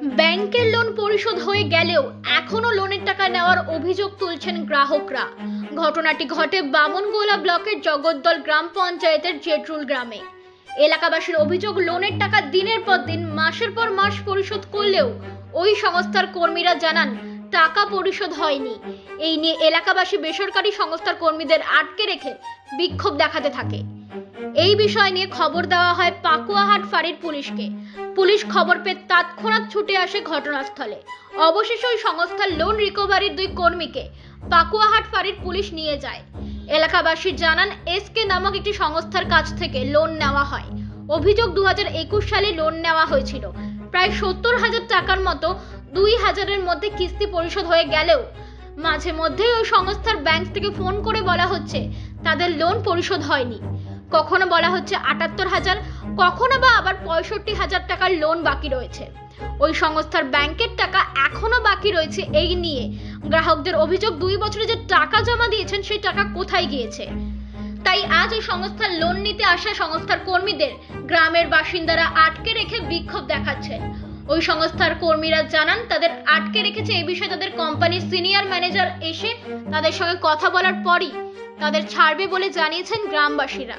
ব্যাংকের লোন পরিশোধ হয়ে গেলেও এখনও লোনের টাকা নেওয়ার অভিযোগ তুলছেন গ্রাহকরা। ঘটনাটি ঘটে বামনগোলা ব্লকের জগদ্দল গ্রাম পঞ্চায়েতের জেটরুল গ্রামে। এলাকাবাসীর অভিযোগ, লোনের টাকা দিনের পর দিন, মাসের পর মাস পরিশোধ করলেও ওই সংস্থার কর্মীরা জানান, টাকা পরিশোধ হয়নি। এই নিয়ে এলাকাবাসী বেসরকারি সংস্থার কর্মীদের আটকে রেখে বিক্ষোভ দেখাতে থাকে। এই বিষয় নিয়ে খবর দেওয়া হয় পাকুয়াহাট ফাঁড়ির পুলিশকে। পুলিশ খবর পেয়ে তৎক্ষণাৎ ছুটে আসে ঘটনাস্থলে। অবশেষে ওই সংস্থার লোন রিকভারির দুই কর্মীকে পাকুয়াহাট ফাঁড়ির পুলিশ নিয়ে যায়। এলাকাবাসী জানান এসকে নামক একটি সংস্থার কাছ থেকে লোন নেওয়া হয়। অভিযোগ দু হাজার একুশ সালে লোন নেওয়া হয়েছিল। প্রায় সত্তর হাজার টাকার মতো দুই হাজারের মধ্যে কিস্তি পরিশোধ হয়ে গেলেও মাঝে মধ্যেই ওই সংস্থার ব্যাংক থেকে ফোন করে বলা হচ্ছে, তাদের লোন পরিশোধ হয়নি। কখনো বলা হচ্ছে আটাত্তর হাজার, কখনো বা আবার পঁয়ষট্টি হাজার টাকার লোন বাকি রয়েছে। ওই সংস্থার ব্যাংকের টাকা এখনও বাকি রয়েছে এই নিয়ে। গ্রাহকদের অভিযোগ, দুই বছরে যে টাকা জমা দিয়েছেন, সেই টাকা কোথায় গিয়েছে? তাই আজ ওই সংস্থার লোন নিতে আসা সংস্থার কর্মীদের গ্রামের বাসিন্দারা আটকে রেখে বিক্ষোভ দেখাচ্ছেন। ওই সংস্থার কর্মীরা জানান, তাদের আটকে রেখেছে এই বিষয়ে তাদের কোম্পানির সিনিয়র ম্যানেজার এসে তাদের সঙ্গে কথা বলার পরই তাদের ছাড়বে বলে জানিয়েছেন গ্রামবাসীরা।